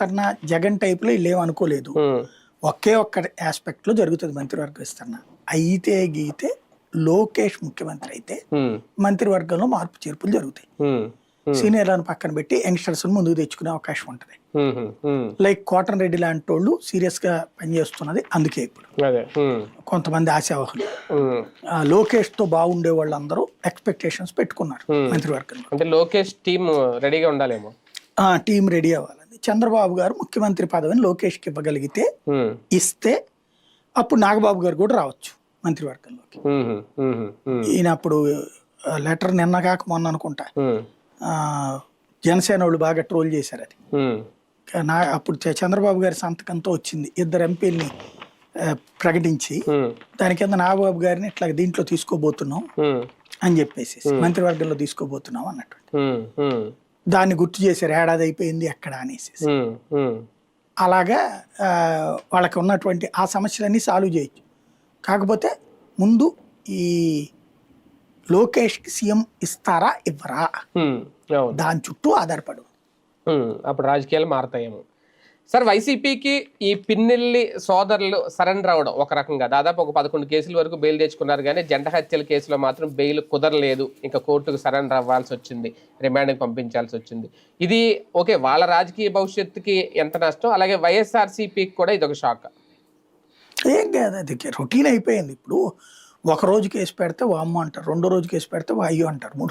విస్తరణ జగన్ టైపులో వీళ్ళు అనుకోలేదు. ఒకే ఒక్క ఆస్పెక్ట్లో జరుగుతుంది మంత్రివర్గ విస్తరణ. అయితే గీతే లోకేష్ ముఖ్యమంత్రి అయితే మంత్రివర్గంలో మార్పు చేర్పులు జరుగుతాయి. సీనియర్లను పక్కన పెట్టి యంగ్స్టర్స్ ముందుకు తెచ్చుకునే అవకాశం ఉంటుంది. లైక్ కోటన్ రెడ్డి లాంటి వాళ్ళు సీరియస్గా పనిచేస్తున్నది అందుకే ఇప్పుడు. కొంతమంది ఆశావహులు. లోకేష్తో బాగుండే వాళ్ళందరూ ఎక్స్పెక్టేషన్స్ పెట్టుకున్నారు మంత్రివర్గంలో. అంటే లోకేష్ టీం రెడీగా ఉండాలేమో? ఆ టీం రెడీ అవ్వాలని చంద్రబాబు గారు ముఖ్యమంత్రి పదవిని లోకేష్కి ఇవ్వగలిగితే ఇస్తే అప్పుడు నాగబాబు గారు కూడా రావచ్చు మంత్రివర్గంలోకి. ఈయన అప్పుడు లెటర్ నిన్న కాక మొన్న అనుకుంటా. జనసేన వాళ్ళు బాగా ట్రోల్ చేశారు అది. నా అప్పుడు చంద్రబాబు గారి సంతకంతో వచ్చింది ఇద్దరు ఎంపీల్ని ప్రకటించి దాని కింద నాగబాబు గారిని ఇట్లా దీంట్లో తీసుకోబోతున్నాం అని చెప్పేసి మంత్రివర్గంలో తీసుకోబోతున్నాం అన్నట్టు. దాన్ని గుర్తు చేశారు ఏడాది అయిపోయింది ఎక్కడ అనేసి. అలాగా వాళ్ళకి ఉన్నటువంటి ఆ సమస్యలన్నీ సాల్వ్ చేయొచ్చు. కాకపోతే ముందు ఈ లోకేష్కి సీఎం ఇస్తారా ఇవ్వరా? దాని చుట్టూ ఆధారపడు. అప్పుడు రాజకీయాలు మారతాయేమో. సార్ వైసీపీకి ఈ పిన్నెల్లి సోదరులు సరెండర్ అవడం ఒక రకంగా. దాదాపు ఒక పదకొండు కేసుల వరకు బెయిల్ తెచ్చుకున్నారు కానీ జంట హత్యల కేసులో మాత్రం బెయిల్ కుదరలేదు. ఇంకా కోర్టుకు సరెండర్ అవ్వాల్సి వచ్చింది. రిమాండ్కి పంపించాల్సి వచ్చింది. ఇది ఓకే వాళ్ళ రాజకీయ భవిష్యత్తుకి ఎంత నష్టం? అలాగే వైఎస్ఆర్సీపీకి కూడా ఇది ఒక షాక్. ఏం కాదు అది రొటీన్ అయిపోయింది. ఇప్పుడు ఒక రోజు కేసు పెడితే వామ్మ అంటారు రెండో రోజు కేసు పెడితే వాయు అంటారు. మూడు